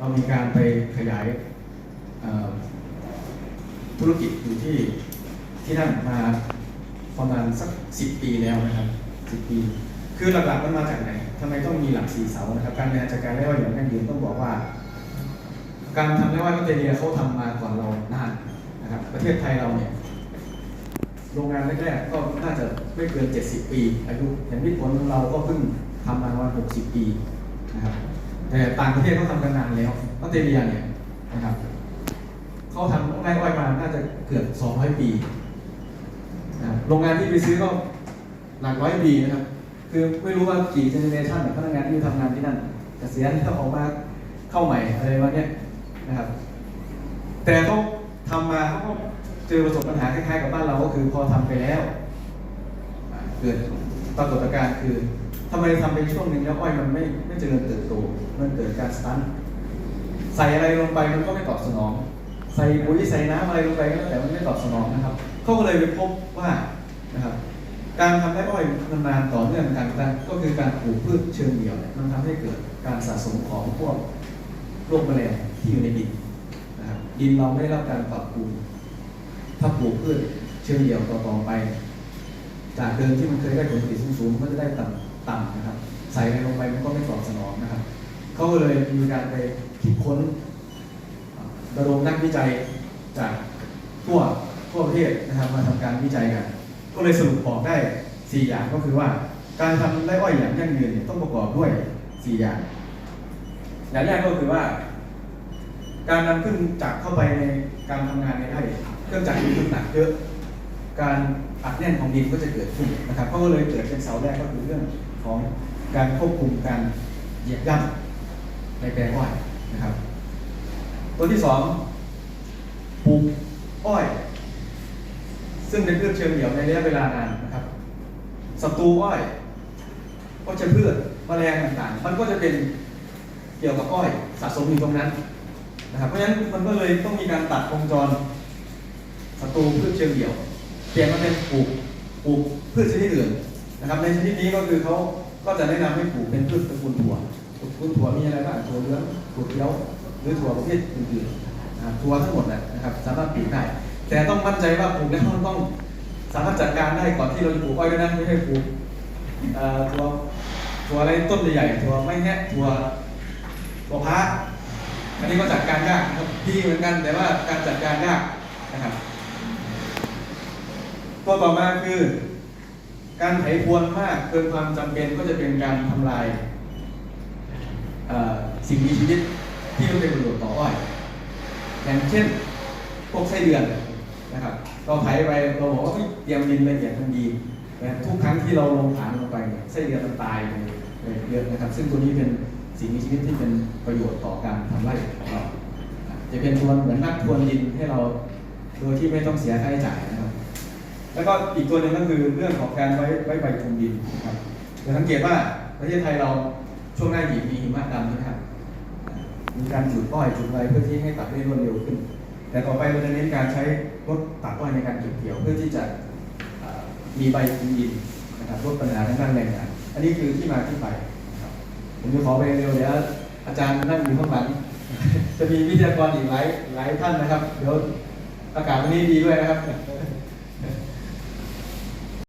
เรามีการไปขยายธุรกิจอยู่ที่ที่นั่นมาประมาณสักสิบปีแล้วนะครับสิบปี คือหลักๆมันมาจากไหนทำไมต้องมีหลักสี่เสานะครับ การบริหารจัดการไร่อ้อยอย่างยั่งยืนต้องบอกว่า การทำไร่อ้อยออสเตรเลียเขาทำมาก่อนเรานานนะครับ ประเทศไทยเราเนี่ยโรงงานแรกๆก็น่าจะไม่เกิน 70 ปี อายุอย่างที่ผลของเราก็เพิ่งทำมาประมาณ60 ปีนะครับ แต่ต่างประเทศเขาทำกันนานแล้วออสเตรเลียเนี่ยนะครับเขาทำไร่อ้อยมาน่าจะเกือบ 200 ปีนะโรงงานที่ไปซื้อก็หลักร้อยปีนะครับ คือไม่รู้ว่ากี่เจเนเรชันพนักงานที่ทำงานที่นั่นเกษียณต้องออกมาเข้าใหม่อะไรวะเนี่ยนะครับ แต่เขาทำมาเขาก็เจอประสบปัญหาคล้ายๆกับบ้านเราก็คือพอทำไปแล้วอ่าเกิดปรากฏการณ์คือ ทำไมทำไปช่วงหนึ่งแล้วอ้อยมันไม่ไม่เจริญเติบโต มันเกิดการสตันใส่อะไรลงไปมันก็ไม่ตอบสนอง ใส่ปุ๋ยใส่น้ำอะไรลงไปก็แล้วแต่มันไม่ตอบสนองนะครับเขาก็เลยไปพบว่านะครับการทำไร่อ้อยนานๆต่อเนื่องกันก็คือการปลูกพืชเชิงเดี่ยวมันทำให้เกิดการสะสมของพวกโรคแมลงที่อยู่ในดินนะครับดินเราไม่ได้รับการปรับปรุงถ้าปลูกพืชเชิงเดี่ยวต่อๆไป จากเดิมที่มันเคยได้ผลผลิตสูงๆมันก็จะได้ต่ำ ต่ำนะครับ ใส่อะไรลงไปมันก็ไม่ตอบสนองนะครับเขาก็เลยมีการไปคิดค้นระดมนักวิจัยจากทั่วทั่วประเทศนะครับมาทำการวิจัยกัน ก็เลยสรุปออกได้ 4 อย่างก็คือว่า การทำไร่อ้อยอย่างยั่งยืนเนี่ยต้องประกอบด้วย 4 อย่าง อย่างแรกก็คือว่า การนำเครื่องจักรเข้าไปในการทำงานในไร่เครื่องจักรมีน้ำหนักเยอะ การอัดแน่นของดินก็จะเกิดขึ้นนะครับเขาก็เลยเกิดเป็นเสาแรกก็คือเรื่อง ของการควบคุมการเหยียบย่ำในแปลงอ้อยนะครับ ตัวที่สองปลูกอ้อย ซึ่งเป็นพืชเชิงเดี่ยวในระยะเวลานานนะครับศัตรูอ้อยก็จะพืชแมลงต่างๆ มันก็จะเป็นเกี่ยวกับอ้อยสะสมอยู่ตรงนั้นนะครับ เพราะฉะนั้นมันก็เลยต้องมีการตัดวงจรศัตรูพืชเชิงเดี่ยว เปลี่ยนมาเป็นปลูกปลูกพืชชนิดอื่น นะครับในชนิดนี้ก็คือเขาก็จะแนะนำให้ปลูกเป็นพืชตระกูลถั่วตระกูลถั่วมีอะไรบ้างถั่วเหลืองถั่วเขียวหรือถั่วประเภทอื่นๆถั่วทั้งหมดแหละนะครับสามารถปลูกได้ แต่ต้องมั่นใจว่าปลูกแล้วต้องสามารถจัดการได้ก่อนที่เราจะปลูกอ้อยด้วยนะไม่ใช่ปลูกถั่วถั่วอะไรต้นใหญ่ๆถั่วไม่แงะถั่วถั่วพระอันนี้ก็จัดการยากนะครับดีเหมือนกันแต่ว่าการจัดการยากนะครับตัวต่อมาคือ การไถพรวนมากเกินความจำเป็นก็จะเป็นการทำลายสิ่งมีชีวิตที่ไม่เป็นประโยชน์ต่ออ้อย อย่างเช่นพวกไส้เดือนนะครับ เราไถไปเราบอกว่าเตรียมดินละเอียดทันดีแต่ทุกครั้งที่เราลงฐานลงไปเนี่ยไส้เดือนมันตายไปเยอะนะครับ ซึ่งตัวนี้เป็นสิ่งมีชีวิตที่เป็นประโยชน์ต่อการทำไร่ของเราจะเป็นตัวเหมือนนักทวนดินให้เราโดยที่ไม่ต้องเสียค่าใช้จ่ายนะ แล้วก็อีกตัวหนึ่งก็คือเรื่องของการไว้ไว้ใบคลุมดินนะครับจะสังเกตว่าประเทศไทยเราช่วงหน้าหยีมีหิมะดำนะครับมีการจุดอ้อยจุดอะไรเพื่อที่ให้ตัดได้รวดเร็วขึ้น แต่ต่อไปเราจะเน้นการใช้รถตัดอ้อยในการเก็บเกี่ยวเพื่อที่จะมีใบคลุมดินนะครับลดปัญหาทางด้านแรงงานอันนี้คือที่มาที่ไปผมจะขอไปเร็วเดี๋ยวอาจารย์นั่งอยู่ข้างหลังจะมีวิทยากรอีกหลายหลายท่านนะครับ เดี๋ยวอากาศวันนี้ดีด้วยนะครับ